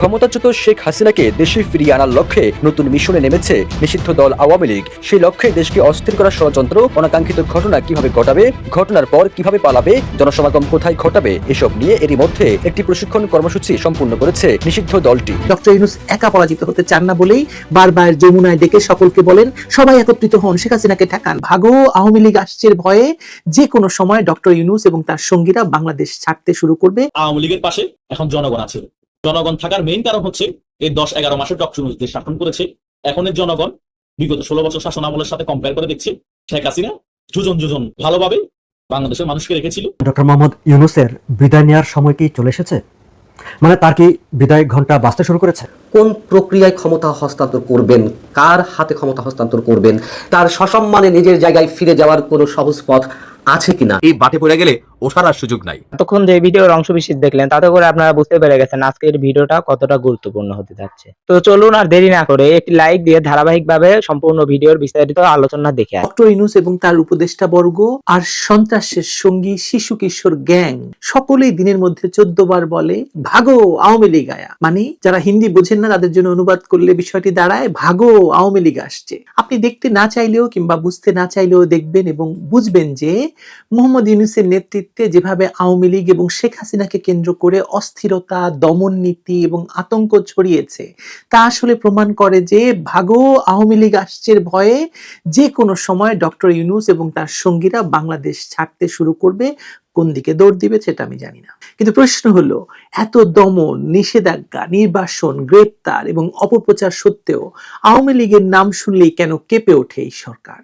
ক্ষমতাচ্যুত শেখ হাসিনাকে দেশে ফিরিয়ে আনার লক্ষ্যে নতুন মিশনে নেমেছে নিষিদ্ধ দল আওয়ামী লীগ। সেই লক্ষ্যে দেশকে অস্থির করার ষড়যন্ত্র অনাকাঙ্ক্ষিত ঘটনা কীভাবে ঘটাবে ঘটনার পর কীভাবে পালাবে জনসমাগম কোথায় ঘটাবে এসব নিয়ে এরই মধ্যে একটি প্রশিক্ষণ কর্মসূচি সম্পূর্ণ করেছে নিষিদ্ধ দলটি। ডক্টর ইউনুস একা পরাজিত হতে চান না বলেই বারবার যমুনায় ডেকে সকলকে বলেন সবাই একত্রিত হন শেখ হাসিনাকে ঠেকান। ভাগো আওয়ামী লীগ আসছের ভয়ে যে কোনো সময় ডক্টর ইউনুস এবং তার সঙ্গীরা বাংলাদেশ ছাড়তে শুরু করবে। আওয়ামী লীগের পাশে এখন জনগণ আছে। জনগণ থাকার মেইন কারণ হচ্ছে এই দশ এগারো মাসে ডক্টর যে শাসন করেছে এখনের জনগণ বিগত ষোলো বছর শাসন আমলের সাথে কম্পেয়ার করে দেখছে শেখ হাসিনা যুজন যুজন ভালোভাবে বাংলাদেশের মানুষকে রেখেছিল। ডক্টর মোহাম্মদ ইউনুসের বিদায় নেওয়ার সময় কি চলে এসেছে? মানে তার কি বিদায় ঘণ্টা বাঁচতে শুরু করেছে? কোন প্রক্রিয়ায় ক্ষমতা হস্তান্তর করবেন? কার হাতে ক্ষমতা হস্তান্তর করবেন? তার সসম্মানে নিজের জায়গায় ফিরে যাওয়ার কোনো সহজ পথ আছে কিনা? এই বাটে পড়ে গেলে ওঠার আর সুযোগ নাই। এতক্ষণ যে ভিডিওর অংশ বিশেষ দেখলেন তাতে করে আপনারা বুঝতে পেরে গেছেন আজকের ভিডিওটা কতটা গুরুত্বপূর্ণ হতে যাচ্ছে। তো চলুন আর দেরি না করে একটি লাইক দিয়ে ধারাবাহিকভাবে সম্পূর্ণ ভিডিওর বিস্তারিত আলোচনা দেখে আসি। ডক্টর ইনুস এবং তার উপদেষ্টা বর্গ আর সন্ত্রাসের সঙ্গী শিশু কিশোর গ্যাং সকলেই দিনের মধ্যে চোদ্দ বার বলে ভাগো আওয়ামী লীগ আয়া। মানে যারা হিন্দি বোঝেন না তাদের জন্য অনুবাদ করলে বিষয়টি দাঁড়ায় ভাগো আওয়ামী লীগ আসছে। আপনি দেখতে না চাইলেও কিংবা বুঝতে না চাইলেও দেখবেন এবং বুঝবেন যে মোহাম্মদ ইউনুসের নেতৃত্বে যেভাবে আওয়ামী লীগ এবং শেখ হাসিনাকে কেন্দ্র করে অস্থিরতা, দমন নীতি এবং আতঙ্ক ছড়িয়েছে, তা আসলে প্রমাণ করে যে ভাগো আওয়ামী লীগ আসছের ভয়ে যে কোনো সময় ডক্টর ইউনুস এবং তার সঙ্গীরা বাংলাদেশ ছাড়তে শুরু করবে, কোন দিকে দৌড় দিবে সেটা আমি জানি না। কিন্তু প্রশ্ন হলো, এত দমন, নিষেধাজ্ঞা, নির্বাসন, গ্রেপ্তার এবং অপপ্রচার সত্ত্বেও আওয়ামী লীগের নাম শুনলেই কেন কেঁপে ওঠে এই সরকার?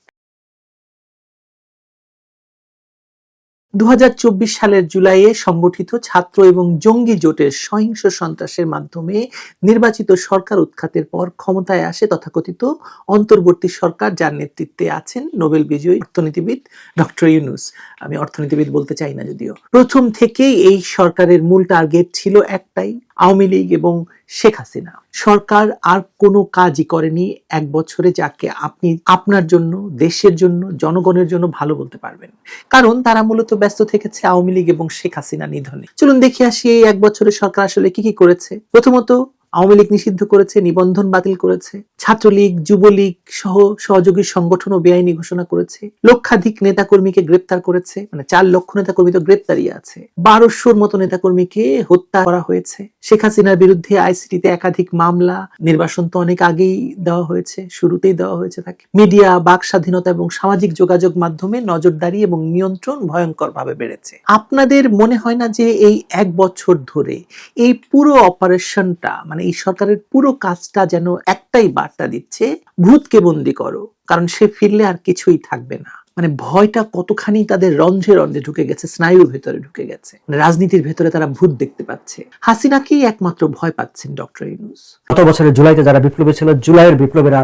দু হাজার চব্বিশ সালের জুলাইয়ে সংগঠিত ছাত্র এবং জঙ্গি জোটের সহিংস সন্ত্রাসের মাধ্যমে নির্বাচিত সরকার উৎখাতের পর ক্ষমতায় আসে তথাকথিত অন্তর্বর্তী সরকার যার নেতৃত্বে আছেন নোবেল বিজয়ী অর্থনীতিবিদ ডক্টর ইউনুস। আমি অর্থনীতিবিদ বলতে চাই না যদিও। প্রথম থেকেই এই সরকারের মূল টার্গেট ছিল একটাই, আওয়ামী লীগ এবং শেখ হাসিনা। সরকার আর কোনো কাজই করেনি এক বছরে যাকে আপনি আপনার জন্য, দেশের জন্য, জনগণের জন্য ভালো বলতে পারবেন। কারণ তারা মূলত ব্যস্ত থেকেছে আওয়ামী লীগ এবং শেখ হাসিনা নিধনে। চলুন দেখে আসি এই এক বছরে সরকার আসলে কি কি করেছে। প্রথমত, আওয়ামী লীগ নিষিদ্ধ করেছে, নিবন্ধন বাতিল করেছে। ছাত্রলীগ, যুবলীগ সহ সহযোগী সংগঠন ও বেআইনি ঘোষণা করেছে। লক্ষাধিক নেতাকর্মীকে গ্রেপ্তার করেছে মানে চার লক্ষ নেতাকর্মী তো গ্রেপ্তারই আছে। বারোশোর মতো নেতাকর্মীকে হত্যা করা হয়েছে। শেখ হাসিনার বিরুদ্ধে আইসিটিতে একাধিক মামলা, নির্বাসন তো অনেক আগেই দেওয়া হয়েছে, শুরুতেই দেওয়া হয়েছে তাকে মিডিয়া, বাক স্বাধীনতা এবং সামাজিক যোগাযোগ মাধ্যমে নজরদারি এবং নিয়ন্ত্রণ ভয়ঙ্কর ভাবে বেড়েছে। আপনাদের মনে হয় না যে এই এক বছর ধরে এই পুরো অপারেশনটা মানে এই সরকারের পুরো কাজটা যেন একটাই বার্তা দিচ্ছে, ভূতকে বন্দি করো, কারণ সে ফিরলে আর কিছুই থাকবে না। মানে ভয়টা কতখানি তাদের রন্ধ্রে রন্ধ্রে ঢুকে গেছে, স্নায়ুর ভেতরে ঢুকে গেছে। মানে রাজনীতির ভেতরে তারা ভূত দেখতে পাচ্ছে। হাসিনাকেই একমাত্র ভয় পাচ্ছেন ডক্টর ইউনুস। গত বছরের জুলাইতে যারা বিপ্লবী ছিল, জুলাইয়ের বিপ্লবীরা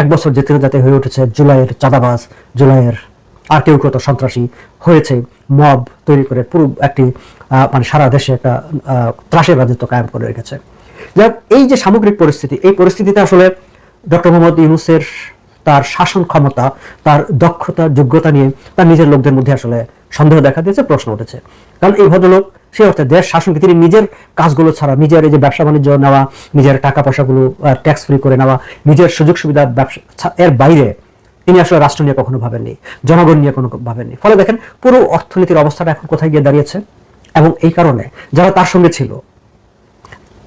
এক বছর যেতে যেতে হয়ে উঠেছে জুলাইয়ের চাঁদাবাজ, জুলাইয়ের আর কেউ কত সন্ত্রাসী হয়েছে। মব তৈরি করে পুরো একটি মানে সারা দেশে একটা ত্রাসের রাজত্ব কায়েম করে রেখেছে। এই যে সামগ্রিক পরিস্থিতি, এই পরিস্থিতিতে আসলে ডক্টর মোহাম্মদ ইউনুসের তার শাসন ক্ষমতা, তার দক্ষতা, যোগ্যতা নিয়ে তার নিজের লোকদের মধ্যে আসলে সন্দেহ দেখা দিয়েছে, প্রশ্ন উঠেছে। কারণ এই ভদ্রলোক, সে অর্থে দেশ শাসনকে তিনি নিজের কাজগুলো ছাড়া, নিজের এই যে ব্যবসা বাণিজ্য নেওয়া, নিজের টাকা পয়সাগুলো ট্যাক্স ফ্রি করে নেওয়া, নিজের সুযোগ সুবিধা ব্যবসা এর বাইরে তিনি আসলে রাষ্ট্র নিয়ে কখনো ভাবেননি, জনগণ নিয়ে কোনো ভাবেননি। ফলে দেখেন, পুরো অর্থনীতির অবস্থাটা এখন কোথায় গিয়ে দাঁড়িয়েছে? এবং এই কারণে যারা তার সঙ্গে ছিল,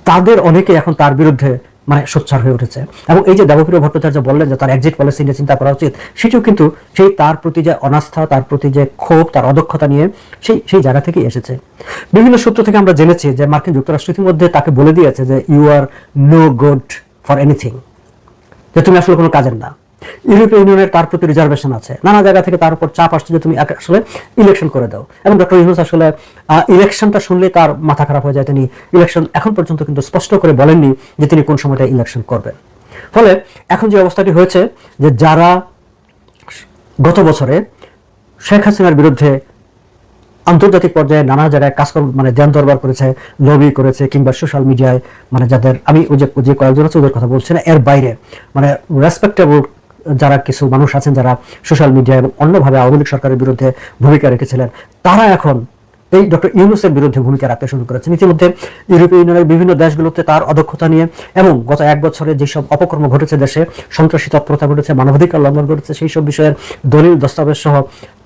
তাদের অনেকে এখন তার বিরুদ্ধে মানে সোচ্চার হয়ে উঠেছে। এবং এই যে দেবপ্রিয় ভট্টাচার্য বললেন যে তার এক্সিট পলিসি নিয়ে চিন্তা করা উচিত, সেটিও কিন্তু সেই তার প্রতি যে অনাস্থা, তার প্রতি যে ক্ষোভ, তার অদক্ষতা নিয়ে সেই সেই জায়গা থেকেই এসেছে। বিভিন্ন সূত্র থেকে আমরা জেনেছি যে মার্কিন যুক্তরাষ্ট্র ইতিমধ্যে তাকে বলে দিয়েছে যে you are no good for anything যে, তুমি আসলে কোনো কাজের না। ইউরোপীয় ইউনিয়নের তার প্রতি রিজার্ভেশন আছে। নানা জায়গা থেকে তার উপর চাপ আসছে যে তুমি আসলে ইলেকশন করে দাও। এবং ডক্টর ইউনুস আসলে ইলেকশনটা শুনলে তার মাথা খারাপ হয়ে যায়। তিনি ইলেকশন এখন পর্যন্ত কিন্তু স্পষ্ট করে বলেননি যে তিনি কোন সময়টা ইলেকশন করবেন। ফলে এখন যে অবস্থাটি হয়েছে যে যারা গত বছরে শেখ হাসিনার বিরুদ্ধে আন্তর্জাতিক পর্যায়ে নানা জায়গায় কাজকর্ম মানে ধ্যান দরবার করেছে লবি করেছে, কিংবা সোশ্যাল মিডিয়ায় মানে যাদের, আমি ওই যে কয়েকজন আছে, ওদের কথা বলছি না, এর বাইরে মানে রেসপেক্টেবল যারা কিছু মানুষ আছেন, যারা সোশ্যাল মিডিয়া এবং অন্যভাবে আওয়ামী লীগ সরকারের বিরুদ্ধে ভূমিকা রেখেছিলেন, তারা এখন এই ডক্টর ইউনুসের বিরুদ্ধে ভূমিকা রাখতে শুরু করেছেন। ইতিমধ্যে ইউরোপীয় ইউনিয়নের বিভিন্ন দেশগুলোতে তার অদক্ষতা নিয়ে এবং গত এক বছরে যেসব অপকর্ম ঘটেছে দেশে, সন্ত্রাসী তৎপরতা ঘটেছে, মানবাধিকার লঙ্ঘন ঘটেছে সেই সব বিষয়ের দলিল, দস্তাবেজ সহ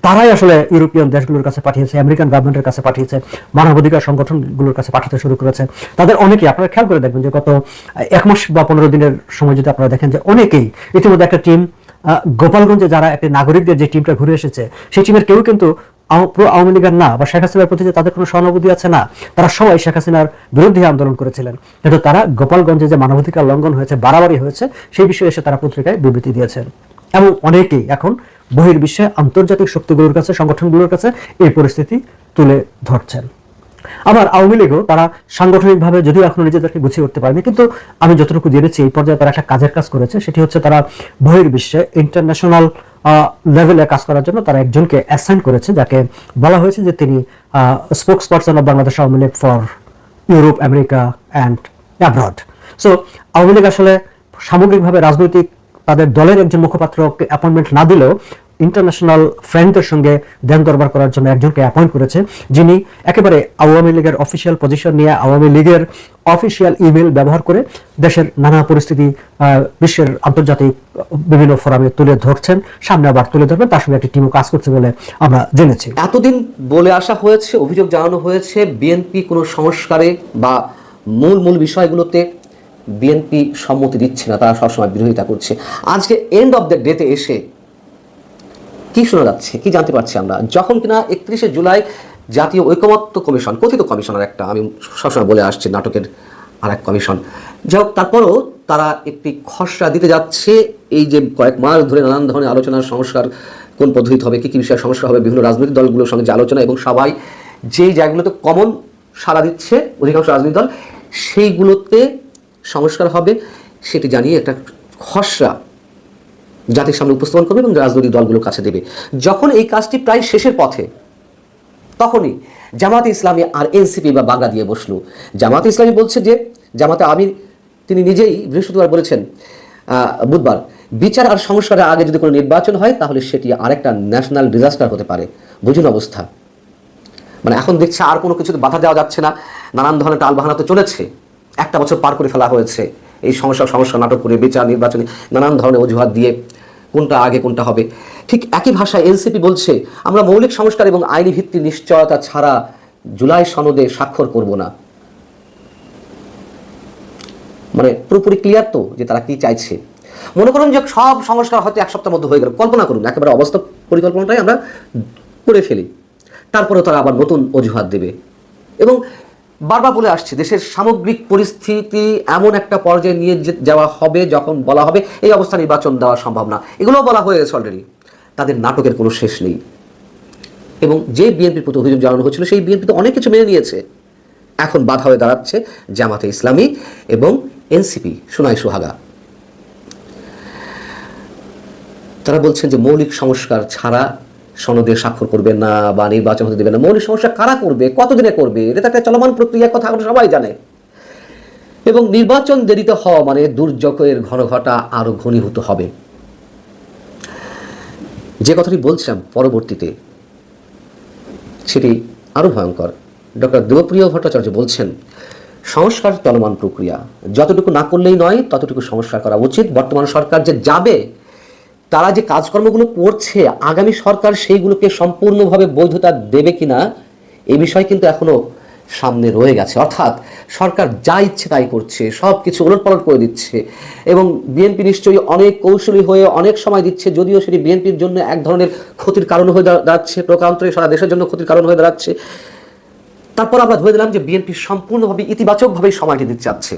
তারাই আসলে ইউরোপিয়ান দেশগুলোর কাছে পাঠিয়েছে, আমেরিকান গভর্নমেন্টের কাছে পাঠিয়েছে, মানবাধিকার সংগঠনগুলোর কাছে পাঠাতে শুরু করেছে। তাদের অনেকেই আপনারা খেয়াল করে দেখবেন যে গত এক মাস বা পনেরো দিনের সময় যদি আপনারা দেখেন যে অনেকেই ইতিমধ্যে একটা টিম গোপালগঞ্জে যারা একটি নাগরিকদের যে টিমটা ঘুরে এসেছে, সেই টিমের কেউ কিন্তু আওয়ামী লীগের না, বা শেখ হাসিনার প্রতি তাদের কোনো সহানুভূতি আছে না, তারা সবাই শেখ হাসিনার বিরুদ্ধে আন্দোলন করেছিলেন। কিন্তু তারা গোপালগঞ্জে যে মানবাধিকার লঙ্ঘন হয়েছে, বাড়াবাড়ি হয়েছে, সেই বিষয়ে এসে তারা পত্রিকায় বিবৃতি দিয়েছেন। এবং অনেকেই এখন বহির্বিশ্বে আন্তর্জাতিক শক্তিগুলোর কাছে, সংগঠনগুলোর কাছে এই পরিস্থিতি তুলে ধরছেন। আবার আওয়ামী লীগও তারা সাংগঠনিকভাবে যদিও এখনও নিজেদেরকে গুছিয়ে উঠতে পারেনি, কিন্তু আমি যতটুকু জেনেছি, এই পর্যায়ে তারা একটা কাজের কাজ করেছে, সেটি হচ্ছে তারা বহির্বিশ্বে ইন্টারন্যাশনাল লেভেলে কাজ করার জন্য তারা একজনকে অ্যাসাইন করেছে, যাকে বলা হয়েছে যে তিনি spokesperson of Bangladesh Awami League for Europe America and abroad so Awami League আসলে সামগ্রিকভাবে রাজনৈতিক তাদের দলের একজন মুখপাত্রকে অ্যাপয়েন্টমেন্ট না দিলেও ইন্টারন্যাশনাল ফ্রেন্ডদের সঙ্গে দেন দরবার করার জন্য একজনকে অ্যাপয়েন্ট করেছে, যিনি একেবারে আওয়ামী লীগের অফিসিয়াল পজিশন নিয়ে আওয়ামী লীগের অফিসিয়াল ইমেল ব্যবহার করে দেশের নানা পরিস্থিতি বিশ্বের আন্তর্জাতিক বিভিন্ন ফোরামে তুলে ধরছেন, সামনে আবার তুলে ধরবেন, তার সঙ্গে একটি টিমও কাজ করছে বলে আমরা জেনেছি। এতদিন বলে আসা হয়েছে, অভিযোগ জানানো হয়েছে বিএনপি কোনো সংস্কারে বা মূল মূল বিষয়গুলোতে বিএনপি সম্মতি দিচ্ছে না, তারা সবসময় বিরোধিতা করছে। আজকে এন্ড অফ দ্য ডেতে এসে কি শোনা যাচ্ছে, কি জানতে পারছি আমরা? যখন কিনা একত্রিশে জুলাই জাতীয় ঐকমত্য কমিশন, কথিত কমিশনের একটা, আমি সবসময় বলে আসছি, নাটকের আর এক কমিশন। যাই হোক, তারপরও তারা একটি খসড়া দিতে যাচ্ছে এই যে কয়েক মাস ধরে নানান ধরনের আলোচনার সংস্কার কোন পদ্ধতি হবে, কী কী বিষয়ে সংস্কার হবে, বিভিন্ন রাজনৈতিক দলগুলোর সঙ্গে যে আলোচনা এবং সবাই যেই জায়গাগুলোতে কমন সাড়া দিচ্ছে, অধিকাংশ রাজনৈতিক দল, সেইগুলোতে সংস্কার হবে, সেটি জানিয়ে একটা খসড়া জাতির সামনে উপস্থাপন করবে এবং রাজনৈতিক দলগুলোর কাছে দেবে। যখন এই কাজটি প্রায় শেষের পথে, তখনই জামাতে ইসলামী আর এনসিপি বা বাগা দিয়ে বসল। জামাতে ইসলামী বলছে যে, জামাতে আমির তিনি নিজেই বৃহস্পতিবার বলেছেন বুধবার বিচার আর সংস্কারের আগে যদি কোনো নির্বাচন হয়, তাহলে সেটি আরেকটা ন্যাশনাল ডিজাস্টার হতে পারে। বুঝুন অবস্থা। মানে এখন দেখছে আর কোনো কিছুতে বাধা দেওয়া যাচ্ছে না। নানান ধরনের টালবাহানা তো চলেছে। একটা বছর পার করে ফেলা হয়েছে। এই সমস্যা সমস্যা নাটক করে বিচার, নির্বাচনে নানান ধরনের অজুহাত দিয়ে কোনটা আগে, কোনটা হবে। ঠিক একই ভাষায় এনসিপি বলছে, আমরা মৌলিক সংস্কার এবং আইনি ভিত্তির নিশ্চয়তা ছাড়া জুলাই সনদে স্বাক্ষর করব না। মানে পুরোপুরি ক্লিয়ার তো যে তারা কি চাইছে। মনে করুন যে সব সংস্কার হয়তো এক সপ্তাহের মধ্যে হয়ে গেল। কল্পনা করুন, একেবারে অবাস্তব পরিকল্পনাটাই আমরা করে ফেলি। তারপরে তারা আবার নতুন অজুহাত দেবে। এবং বারবার বলে আসছে, দেশের সামগ্রিক পরিস্থিতি এমন একটা পর্যায়ে নিয়ে যাওয়া হবে, যখন বলা হবে, এই অবস্থা নির্বাচন দেওয়া সম্ভব না। এগুলোও বলা হয়ে গেছে অলরেডি তাদের নাটকের কোনো শেষ নেই। এবং যে বিএনপির প্রতি অভিযোগ জানানো হয়েছিল, সেই বিএনপি তো অনেক কিছু মেনে নিয়েছে। এখন বাধা হয়ে দাঁড়াচ্ছে জামাতে ইসলামী এবং এনসিপি, সোনাই সোহাগা। তারা বলছেন যে মৌলিক সংস্কার ছাড়া সনদে স্বাক্ষর করবে না বা নির্বাচন হতে দেবে না। মৌলিক সংস্কার কারা করবে? কতদিনে করবে? এটা একটা চলমান প্রক্রিয়ার কথা আমরা সবাই জানে। এবং নির্বাচন দেরিতে হওয়া মানে দুর্যোগের ঘন ঘটা আরও ঘনীভূত হবে। যে কথাটি বলছিলাম পরবর্তীতে, সেটি আরও ভয়ঙ্কর। ডক্টর দেবপ্রিয় ভট্টাচার্য বলছেন, সংস্কার চলমান প্রক্রিয়া। যতটুকু না করলেই নয়, ততটুকু সংস্কার করা উচিত। বর্তমান সরকার যে যাবে তারা যে কাজকর্মগুলো করছে, আগামী সরকার সেইগুলোকে সম্পূর্ণভাবে বৈধতা দেবে কিনা, এ বিষয় কিন্তু এখনও সামনে রয়ে গেছে। অর্থাৎ সরকার যা ইচ্ছে তাই করছে সব কিছু ওলটপালট করে দিচ্ছে এবং বিএনপি নিশ্চয়ই অনেক কৌশলী হয়ে অনেক সময় দিচ্ছে, যদিও সেটি বিএনপির জন্য এক ধরনের ক্ষতির কারণ হয়ে দাঁড়াচ্ছে প্রকান্তরে সারা দেশের জন্য ক্ষতির কারণ হয়ে দাঁড়াচ্ছে। তারপর আমরা ধরে দিলাম যে বিএনপি সম্পূর্ণভাবে ইতিবাচকভাবেই সময়টি দিতে চাচ্ছে।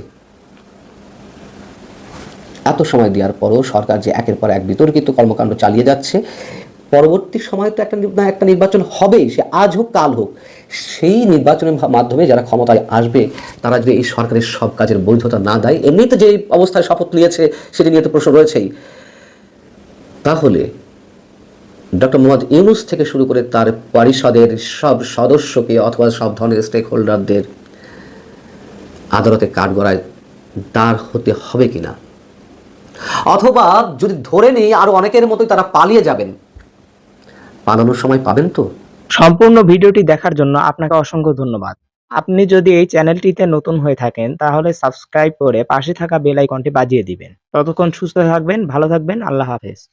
এত সময় দেওয়ার পরও সরকার যে একের পর এক বিতর্কিত কর্মকাণ্ড চালিয়ে যাচ্ছে, পরবর্তী সময় তো একটা নি- একটা নির্বাচন হবেই, সে আজ হোক, কাল হোক। সেই নির্বাচনের মাধ্যমে যারা ক্ষমতায় আসবে, তারা যদি এই সরকারের সব কাজের বৈধতা না দেয়, এমনিতে যে অবস্থায় শপথ নিয়েছে, সেটি নিয়ে তো প্রশ্ন রয়েছেই। তাহলে ডক্টর মোহাম্মদ ইউনুস থেকে শুরু করে তার পরিষদের সব সদস্যকে অথবা সব ধরনের স্টেক হোল্ডারদের আদালতে কাঠগড়ায় দাঁড় হতে হবে কিনা? অথবা যদি ধরে নেই, আরও অনেকের মতোই তারা পালিয়ে যাবেন। পালানোর সময় পাবেন তো? সম্পূর্ণ ভিডিওটি দেখার জন্য আপনাকে অসংখ্য ধন্যবাদ। আপনি যদি এই চ্যানেলটিতে নতুন হয়ে থাকেন, তাহলে সাবস্ক্রাইব করে পাশে থাকা বেল আইকনটি বাজিয়ে দিবেন। ততক্ষণ সুস্থ থাকবেন, ভালো থাকবেন, আল্লাহ হাফেজ।